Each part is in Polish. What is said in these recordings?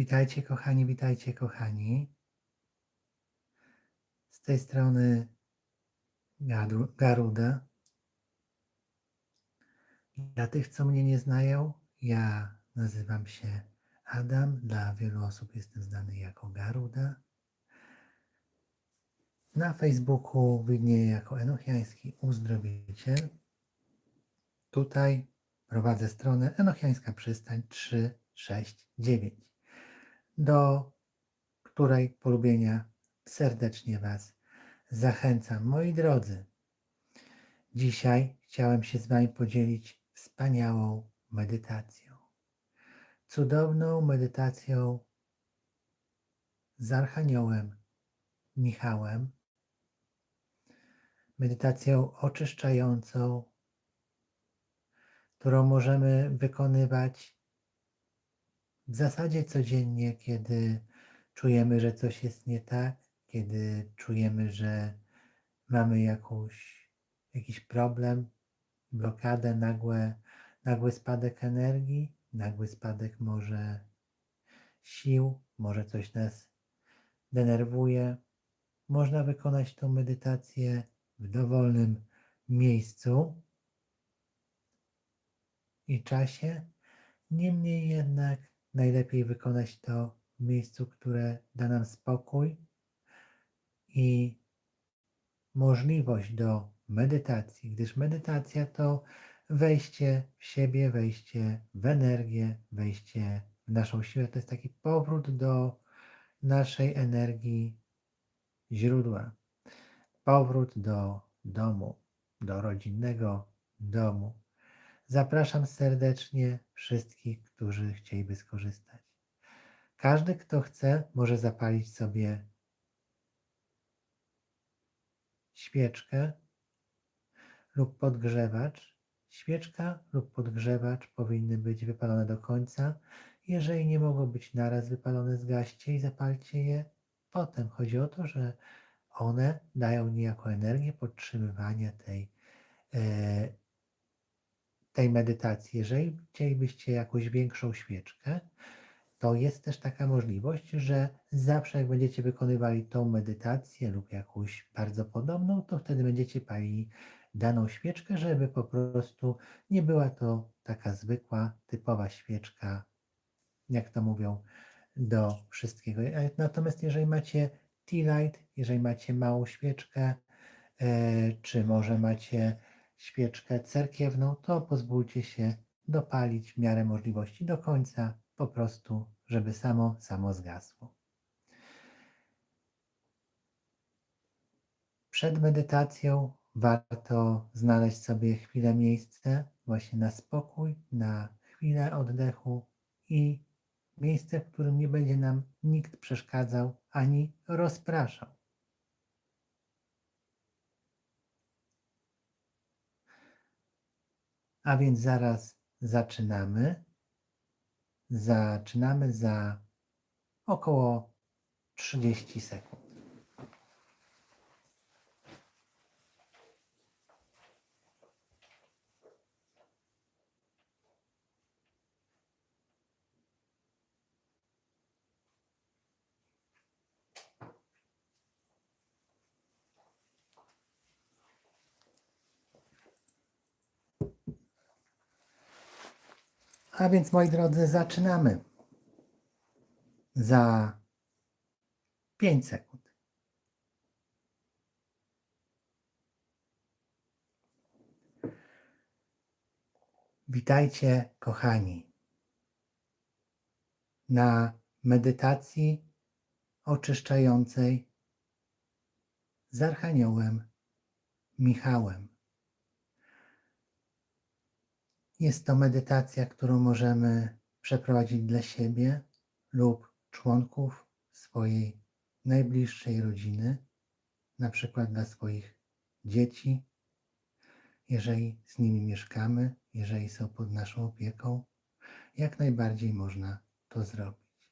Witajcie kochani, witajcie kochani. Z tej strony Garu- Garuda. Dla tych, co mnie nie znają, ja nazywam się Adam. Dla wielu osób jestem znany jako Garuda. Na Facebooku widnieję jako Enochiański Uzdrowiciel. Tutaj prowadzę stronę Enochiańska Przystań 369, do której polubienia serdecznie Was zachęcam. Moi drodzy, dzisiaj chciałem się z Wami podzielić wspaniałą medytacją. Cudowną medytacją z Archaniołem Michałem. Medytacją oczyszczającą, którą możemy wykonywać w zasadzie codziennie, kiedy czujemy, że coś jest nie tak, kiedy czujemy, że mamy jakąś, jakiś problem, blokadę, nagłe, nagły spadek energii, nagły spadek może sił, może coś nas denerwuje. Można wykonać tą medytację w dowolnym miejscu i czasie. Niemniej jednak najlepiej wykonać to w miejscu, które da nam spokój i możliwość do medytacji, gdyż medytacja to wejście w siebie, wejście w energię, wejście w naszą siłę. To jest taki powrót do naszej energii źródła, powrót do domu, do rodzinnego domu. Zapraszam serdecznie wszystkich, którzy chcieliby skorzystać. Każdy, kto chce, może zapalić sobie świeczkę lub podgrzewacz. Świeczka lub podgrzewacz powinny być wypalone do końca. Jeżeli nie mogą być naraz wypalone, zgaście i zapalcie je potem. Chodzi o to, że one dają niejako energię podtrzymywania tej, e, tej medytacji. Jeżeli chcielibyście jakąś większą świeczkę, to jest też taka możliwość, że zawsze jak będziecie wykonywali tą medytację lub jakąś bardzo podobną, to wtedy będziecie palili daną świeczkę, żeby po prostu nie była to taka zwykła, typowa świeczka, jak to mówią, do wszystkiego. E, Natomiast jeżeli macie tea light, jeżeli macie małą świeczkę, e, czy może macie świeczkę cerkiewną, to pozwólcie się dopalić w miarę możliwości do końca, po prostu, żeby samo, samo zgasło. Przed medytacją warto znaleźć sobie chwilę miejsce właśnie na spokój, na chwilę oddechu i miejsce, w którym nie będzie nam nikt przeszkadzał ani rozpraszał. A więc zaraz zaczynamy. Zaczynamy za około 30 sekund. A więc moi drodzy, zaczynamy za 5 sekund. Witajcie, kochani, na medytacji oczyszczającej z Archaniołem Michałem. Jest to medytacja, którą możemy przeprowadzić dla siebie lub członków swojej najbliższej rodziny, na przykład dla swoich dzieci, jeżeli z nimi mieszkamy, jeżeli są pod naszą opieką, jak najbardziej można to zrobić.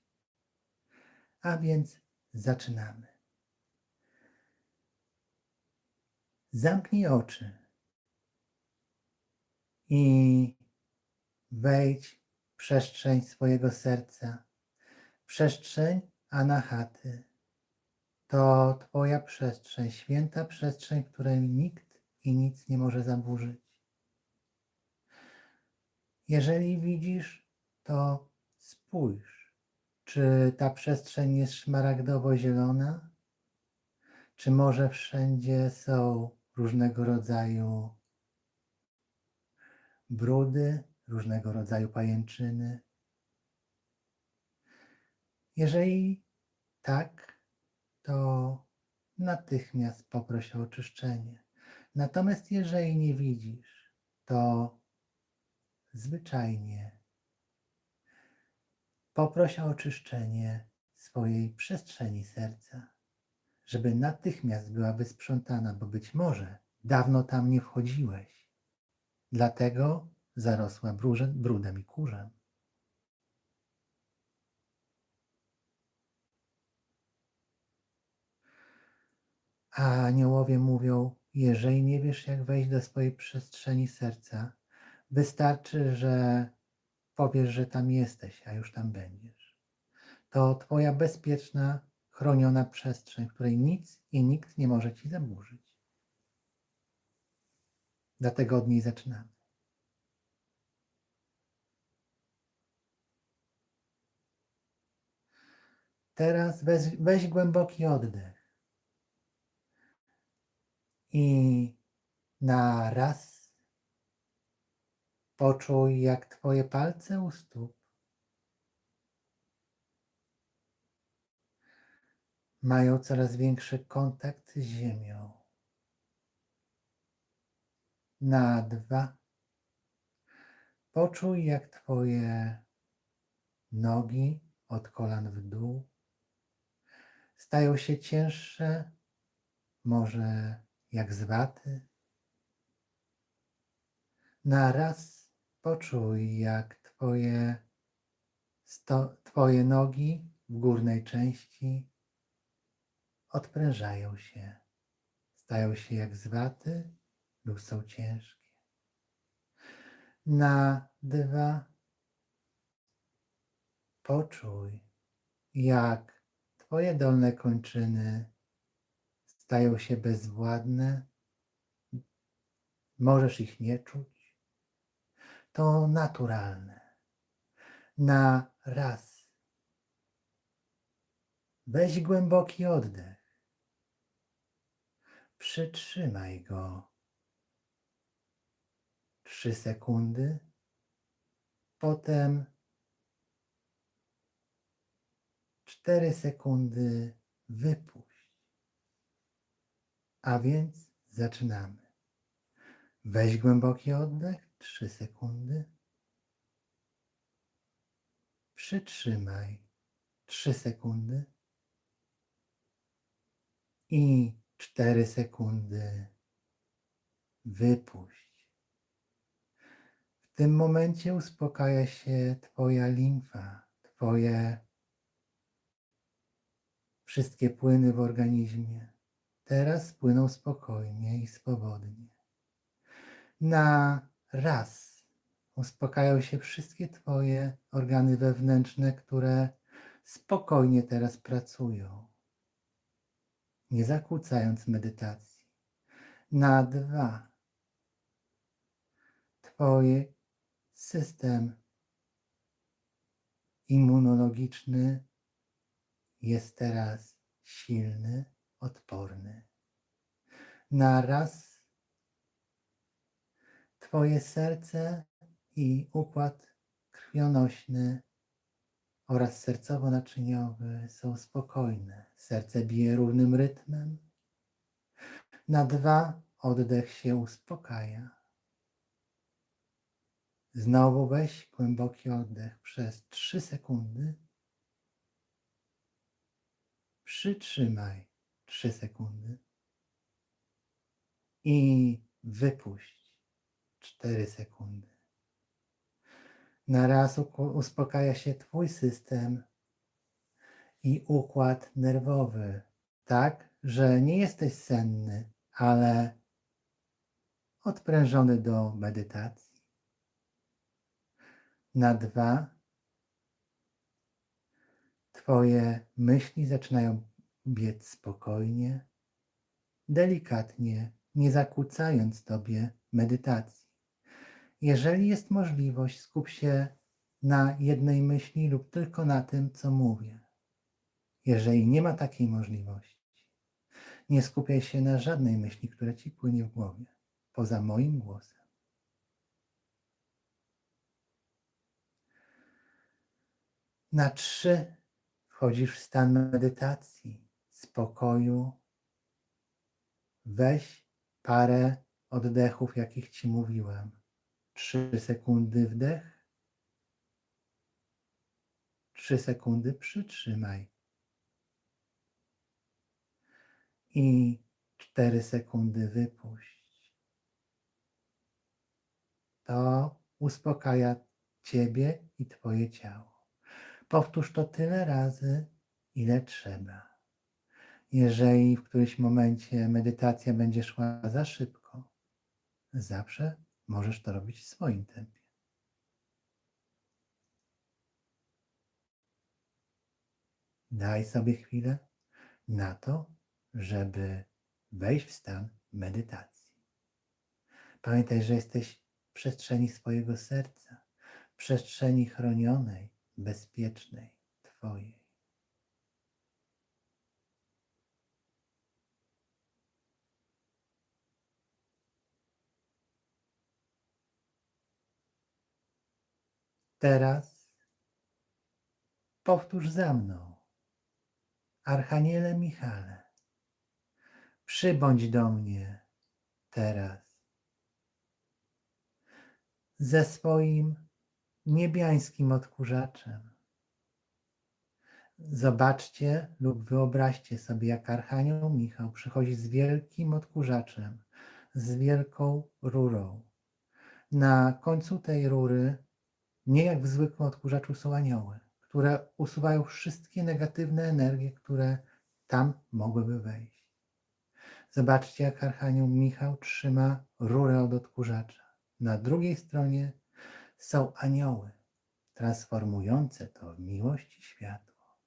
A więc zaczynamy. Zamknij oczy i wejdź w przestrzeń swojego serca. Przestrzeń anahaty to Twoja przestrzeń, święta przestrzeń, której nikt i nic nie może zaburzyć. Jeżeli widzisz, to spójrz, czy ta przestrzeń jest szmaragdowo-zielona, czy może wszędzie są różnego rodzaju brudy, różnego rodzaju pajęczyny. Jeżeli tak, to natychmiast poproś o oczyszczenie. Natomiast jeżeli nie widzisz, to zwyczajnie poproś o oczyszczenie swojej przestrzeni serca, żeby natychmiast była wysprzątana, bo być może dawno tam nie wchodziłeś. Dlatego zarosła brudem, i kurzem. A aniołowie mówią, jeżeli nie wiesz, jak wejść do swojej przestrzeni serca, wystarczy, że powiesz, że tam jesteś, a już tam będziesz. To Twoja bezpieczna, chroniona przestrzeń, w której nic i nikt nie może Ci zaburzyć. Dlatego od niej zaczynamy. Teraz weź, weź głęboki oddech. I na raz poczuj, jak Twoje palce u stóp mają coraz większy kontakt z ziemią. Na dwa poczuj, jak Twoje nogi od kolan w dół stają się cięższe, może jak z waty. Na raz poczuj, jak twoje, sto, twoje nogi w górnej części odprężają się, stają się jak z waty lub są ciężkie. Na dwa poczuj, jak Twoje dolne kończyny stają się bezwładne, możesz ich nie czuć. To naturalne. Na raz. Weź głęboki oddech. Przytrzymaj go. Trzy sekundy. Potem cztery sekundy wypuść. A więc zaczynamy. Weź głęboki oddech, trzy sekundy. Przytrzymaj trzy sekundy. I cztery sekundy wypuść. W tym momencie uspokaja się Twoja limfa, Twoje wszystkie płyny w organizmie. Teraz płyną spokojnie i swobodnie. Na raz uspokajają się wszystkie Twoje organy wewnętrzne, które spokojnie teraz pracują, nie zakłócając medytacji. Na dwa Twoje system immunologiczny jest teraz silny, odporny. Na raz Twoje serce i układ krwionośny oraz sercowo-naczyniowy są spokojne. Serce bije równym rytmem. Na dwa oddech się uspokaja. Znowu weź głęboki oddech przez trzy sekundy. Przytrzymaj trzy sekundy i wypuść cztery sekundy. Na raz uspokaja się Twój system i układ nerwowy, tak, że nie jesteś senny, ale odprężony do medytacji. Na dwa Twoje myśli zaczynają biec spokojnie, delikatnie, nie zakłócając Tobie medytacji. Jeżeli jest możliwość, skup się na jednej myśli lub tylko na tym, co mówię. Jeżeli nie ma takiej możliwości, nie skupiaj się na żadnej myśli, która ci płynie w głowie, poza moim głosem. Na trzy wchodzisz w stan medytacji, spokoju. Weź parę oddechów, jakich ci mówiłem. Trzy sekundy wdech, trzy sekundy przytrzymaj. I cztery sekundy wypuść. To uspokaja Ciebie i Twoje ciało. Powtórz to tyle razy, ile trzeba. Jeżeli w którymś momencie medytacja będzie szła za szybko, zawsze możesz to robić w swoim tempie. Daj sobie chwilę na to, żeby wejść w stan medytacji. Pamiętaj, że jesteś w przestrzeni swojego serca, w przestrzeni chronionej, bezpiecznej, Twojej. Teraz powtórz za mną. Archaniele Michale, przybądź do mnie teraz ze swoim niebiańskim odkurzaczem. Zobaczcie lub wyobraźcie sobie, jak Archanioł Michał przychodzi z wielkim odkurzaczem, z wielką rurą. Na końcu tej rury, nie jak w zwykłym odkurzaczu, są anioły, które usuwają wszystkie negatywne energie, które tam mogłyby wejść. Zobaczcie, jak Archanioł Michał trzyma rurę od odkurzacza. Na drugiej stronie są anioły, transformujące to w miłość i światło.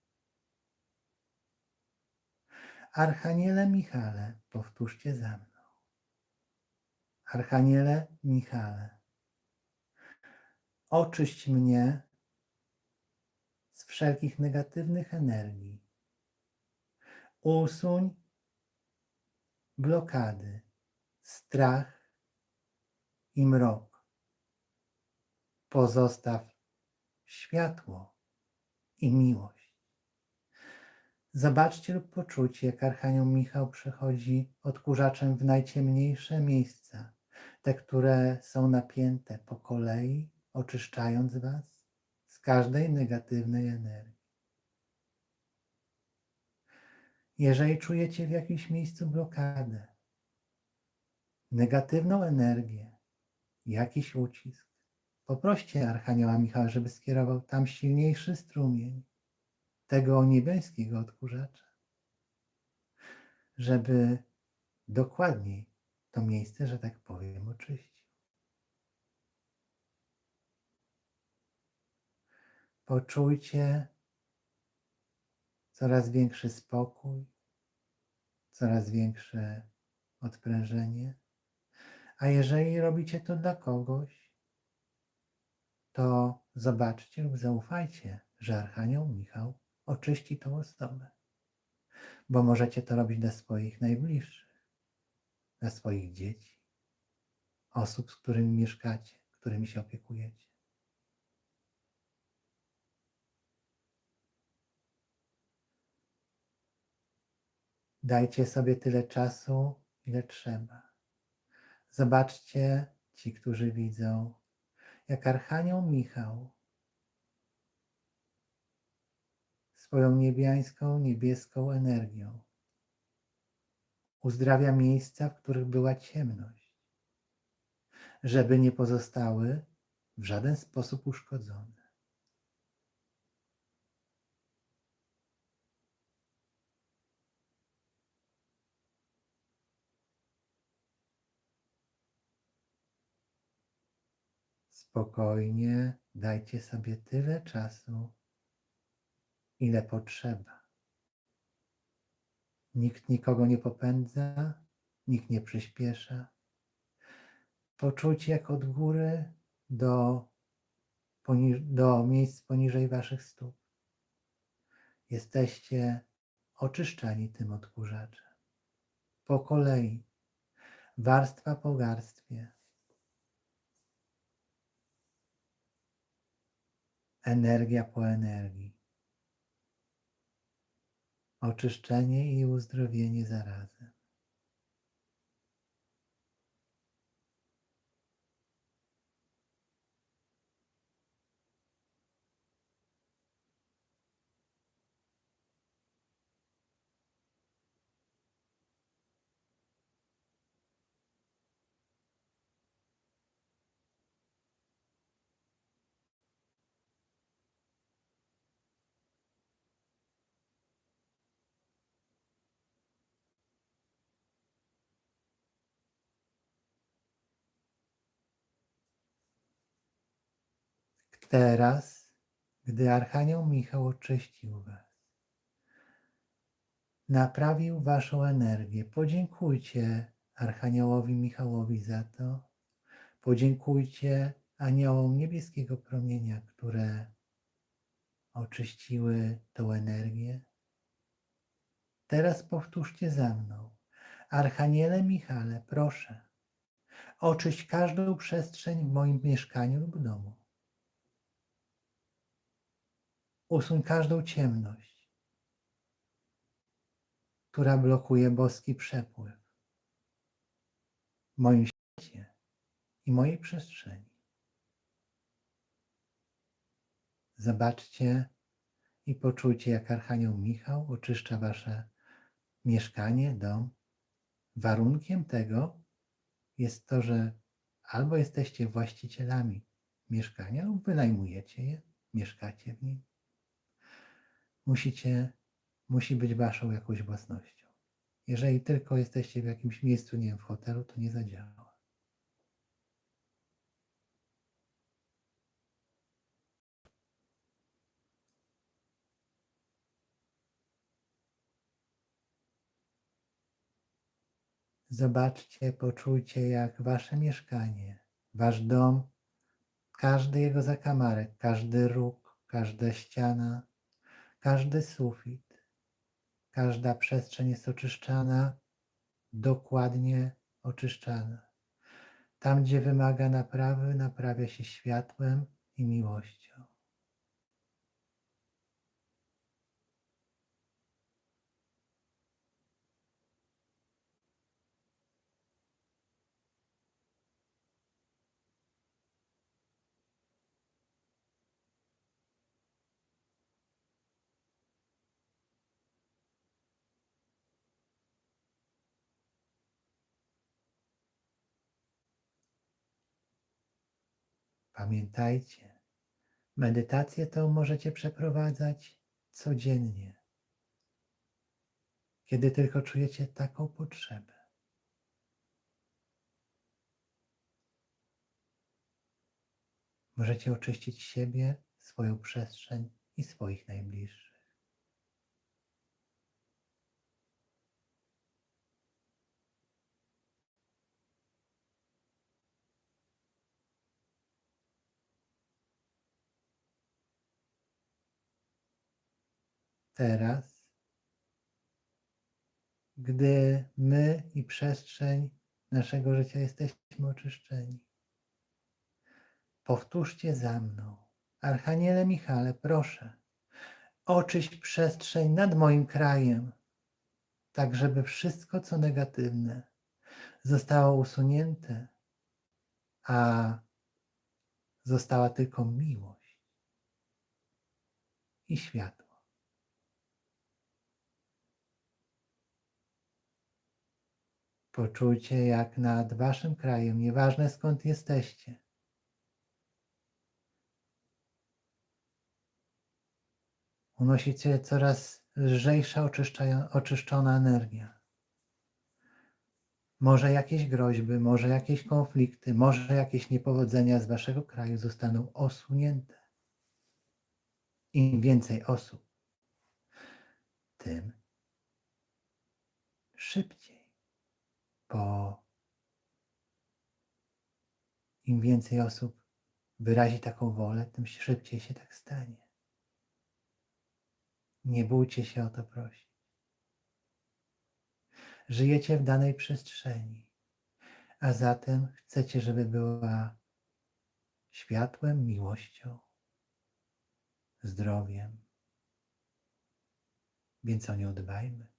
Archaniele Michale, powtórzcie za mną. Archaniele Michale, oczyść mnie z wszelkich negatywnych energii. Usuń blokady, strach i mrok. Pozostaw światło i miłość. Zobaczcie lub poczujcie, jak Archanioł Michał przechodzi odkurzaczem w najciemniejsze miejsca, te, które są napięte po kolei, oczyszczając Was z każdej negatywnej energii. Jeżeli czujecie w jakimś miejscu blokadę, negatywną energię, jakiś ucisk, poproście Archanioła Michała, żeby skierował tam silniejszy strumień tego niebiańskiego odkurzacza, żeby dokładniej to miejsce, że tak powiem, oczyścił. Poczujcie coraz większy spokój, coraz większe odprężenie. A jeżeli robicie to dla kogoś, to zobaczcie lub zaufajcie, że Archanioł Michał oczyści tą osobę. Bo możecie to robić dla swoich najbliższych, dla swoich dzieci, osób, z którymi mieszkacie, którymi się opiekujecie. Dajcie sobie tyle czasu, ile trzeba. Zobaczcie, ci, którzy widzą, jak Archanioł Michał swoją niebiańską, niebieską energią uzdrawia miejsca, w których była ciemność, żeby nie pozostały w żaden sposób uszkodzone. Spokojnie dajcie sobie tyle czasu, ile potrzeba. Nikt nikogo nie popędza, nikt nie przyspiesza. Poczucie jak od góry do, do miejsc poniżej waszych stóp. Jesteście oczyszczani tym odkurzaczem. Po kolei, warstwa po warstwie. Energia po energii. Oczyszczenie i uzdrowienie zarazem. Teraz, gdy Archanioł Michał oczyścił Was, naprawił Waszą energię, podziękujcie Archaniołowi Michałowi za to. Podziękujcie aniołom niebieskiego promienia, które oczyściły tą energię. Teraz powtórzcie za mną. Archaniele Michale, proszę, oczyść każdą przestrzeń w moim mieszkaniu lub domu. Usuń każdą ciemność, która blokuje boski przepływ w moim świecie i mojej przestrzeni. Zobaczcie i poczujcie, jak Archanioł Michał oczyszcza Wasze mieszkanie, dom. Warunkiem tego jest to, że albo jesteście właścicielami mieszkania, lub wynajmujecie je, mieszkacie w nim musicie, musi być waszą jakąś własnością. Jeżeli tylko jesteście w jakimś miejscu, nie wiem, w hotelu, to nie zadziała. Zobaczcie, poczujcie, jak wasze mieszkanie, wasz dom, każdy jego zakamarek, każdy róg, każda ściana, każdy sufit, każda przestrzeń jest oczyszczana, dokładnie oczyszczana. Tam, gdzie wymaga naprawy, naprawia się światłem i miłością. Pamiętajcie, medytację tą możecie przeprowadzać codziennie, kiedy tylko czujecie taką potrzebę. Możecie oczyścić siebie, swoją przestrzeń i swoich najbliższych. Teraz, gdy my i przestrzeń naszego życia jesteśmy oczyszczeni. Powtórzcie za mną. Archaniele Michale, proszę, oczyść przestrzeń nad moim krajem, tak żeby wszystko, co negatywne, zostało usunięte, a została tylko miłość i światło. Poczujcie, jak nad waszym krajem, nieważne skąd jesteście, unosi się coraz lżejsza, oczyszczona energia. Może jakieś groźby, może jakieś konflikty, może jakieś niepowodzenia z waszego kraju zostaną osunięte. Im więcej osób tym szybciej, bo im więcej osób wyrazi taką wolę, tym szybciej się tak stanie. Nie bójcie się o to prosić. Żyjecie w danej przestrzeni, a zatem chcecie, żeby była światłem, miłością, zdrowiem. Więc o nią dbajmy.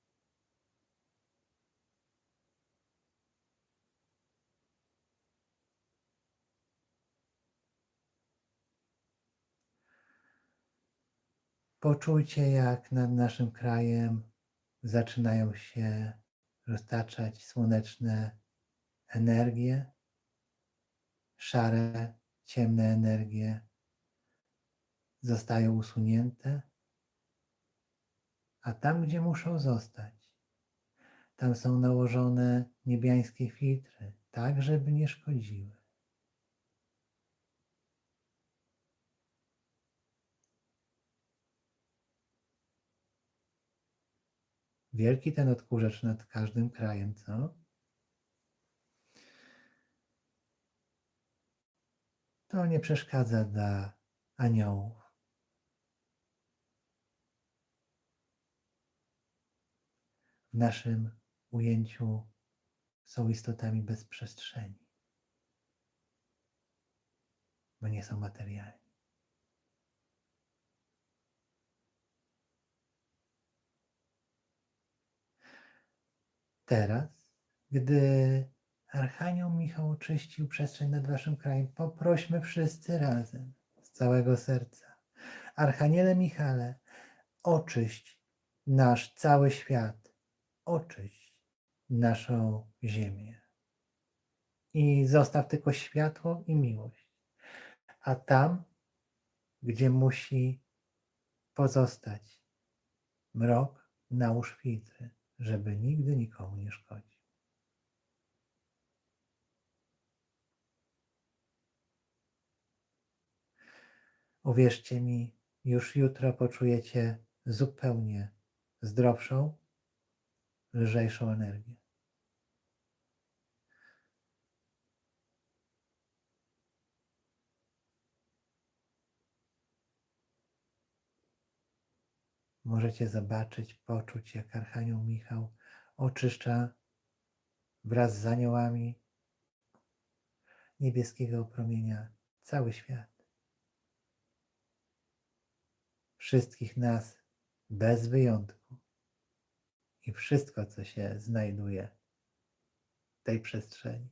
Poczujcie, jak nad naszym krajem zaczynają się roztaczać słoneczne energie, szare, ciemne energie zostają usunięte, a tam, gdzie muszą zostać, tam są nałożone niebiańskie filtry, tak żeby nie szkodziły. Wielki ten odkurzacz nad każdym krajem, co? To nie przeszkadza dla aniołów. W naszym ujęciu są istotami bez przestrzeni, bo nie są materialni. Teraz, gdy Archanioł Michał oczyścił przestrzeń nad waszym krajem, poprośmy wszyscy razem, z całego serca. Archaniele Michale, oczyść nasz cały świat, oczyść naszą ziemię. I zostaw tylko światło i miłość. A tam, gdzie musi pozostać mrok, nałóż filtry żeby nigdy nikomu nie szkodził. Uwierzcie mi, już jutro poczujecie zupełnie zdrowszą, lżejszą energię. Możecie zobaczyć, poczuć, jak Archanioł Michał oczyszcza wraz z aniołami niebieskiego promienia cały świat. Wszystkich nas bez wyjątku i wszystko, co się znajduje w tej przestrzeni.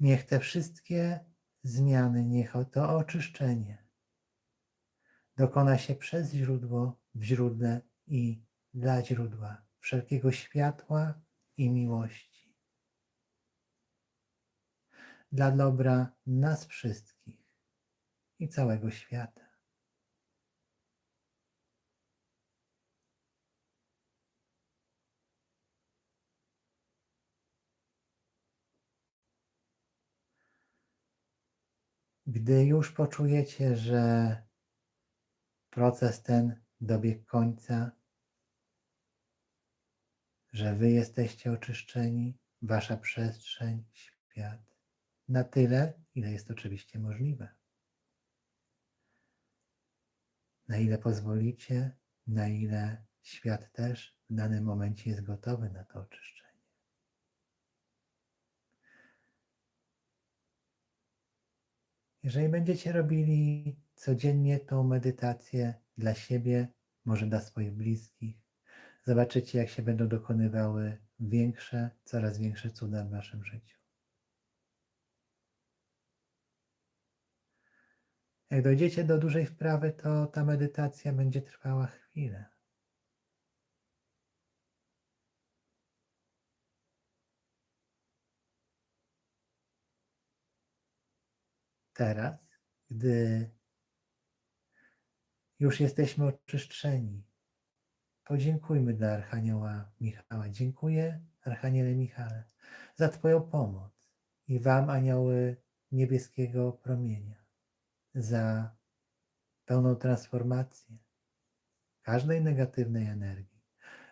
Niech te wszystkie zmiany, niech to oczyszczenie dokona się przez źródło, w źródle i dla źródła wszelkiego światła i miłości. Dla dobra nas wszystkich i całego świata. Gdy już poczujecie, że proces ten dobiegł końca, że Wy jesteście oczyszczeni, Wasza przestrzeń, świat, na tyle, ile jest oczywiście możliwe. Na ile pozwolicie, na ile świat też w danym momencie jest gotowy na to oczyszczenie. Jeżeli będziecie robili codziennie tą medytację dla siebie, może dla swoich bliskich, zobaczycie, jak się będą dokonywały większe, coraz większe cuda w waszym życiu. Jak dojdziecie do dużej wprawy, to ta medytacja będzie trwała chwilę. Teraz, gdy już jesteśmy oczyszczeni, podziękujmy dla Archanioła Michała. Dziękuję, Archaniele Michale, za Twoją pomoc i Wam, anioły niebieskiego promienia, za pełną transformację każdej negatywnej energii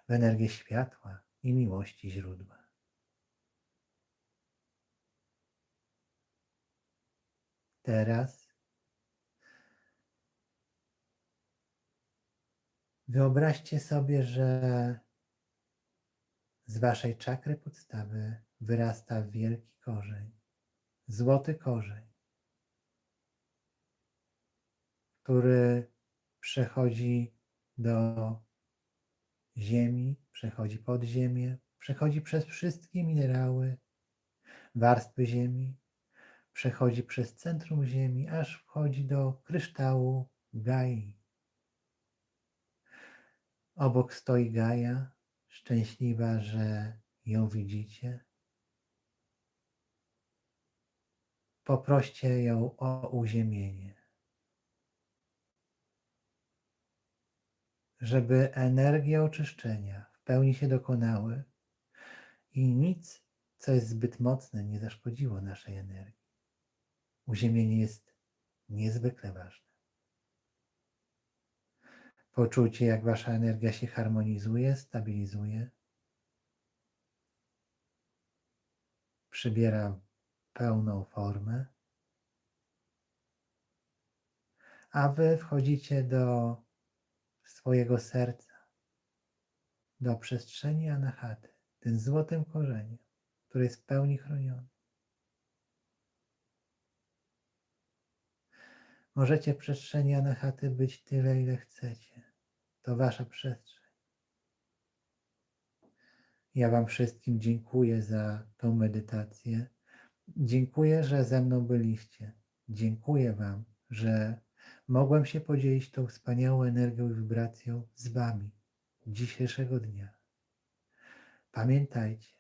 w energię światła i miłości źródła. Teraz? Wyobraźcie sobie, że z waszej czakry podstawy wyrasta wielki korzeń, złoty korzeń, który przechodzi do ziemi, przechodzi pod ziemię, przechodzi przez wszystkie minerały, warstwy ziemi, przechodzi przez centrum Ziemi, aż wchodzi do kryształu Gai. Obok stoi Gaja, szczęśliwa, że ją widzicie. Poproście ją o uziemienie, żeby energie oczyszczenia w pełni się dokonały i nic, co jest zbyt mocne, nie zaszkodziło naszej energii. Uziemienie jest niezwykle ważne. Poczujcie, jak wasza energia się harmonizuje, stabilizuje, przybiera pełną formę, a wy wchodzicie do swojego serca, do przestrzeni anahaty, tym złotym korzeniem, który jest w pełni chroniony. Możecie w przestrzeni anahaty być tyle, ile chcecie. To wasza przestrzeń. Ja Wam wszystkim dziękuję za tą medytację. Dziękuję, że ze mną byliście. Dziękuję Wam, że mogłem się podzielić tą wspaniałą energią i wibracją z Wami dzisiejszego dnia. Pamiętajcie,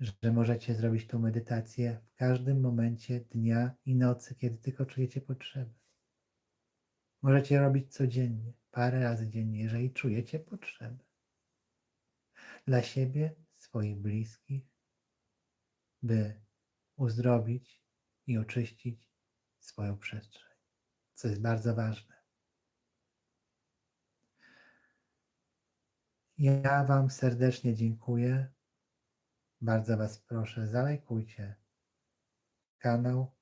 że możecie zrobić tą medytację w każdym momencie dnia i nocy, kiedy tylko czujecie potrzebę. Możecie robić codziennie, parę razy dziennie, jeżeli czujecie potrzebę. Dla siebie, swoich bliskich, by uzdrowić i oczyścić swoją przestrzeń, co jest bardzo ważne. Ja Wam serdecznie dziękuję. Bardzo Was proszę, zalajkujcie kanał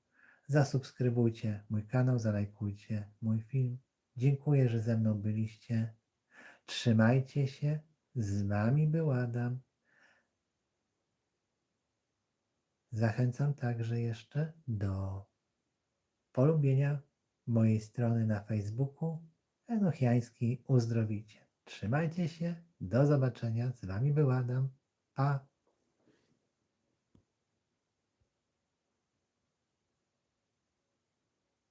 Zasubskrybujcie mój kanał, zalajkujcie mój film. Dziękuję, że ze mną byliście. Trzymajcie się. Z Wami był Adam. Zachęcam także jeszcze do polubienia mojej strony na Facebooku Enochiański Uzdrowicie. Trzymajcie się. Do zobaczenia. Z Wami był Adam. Pa.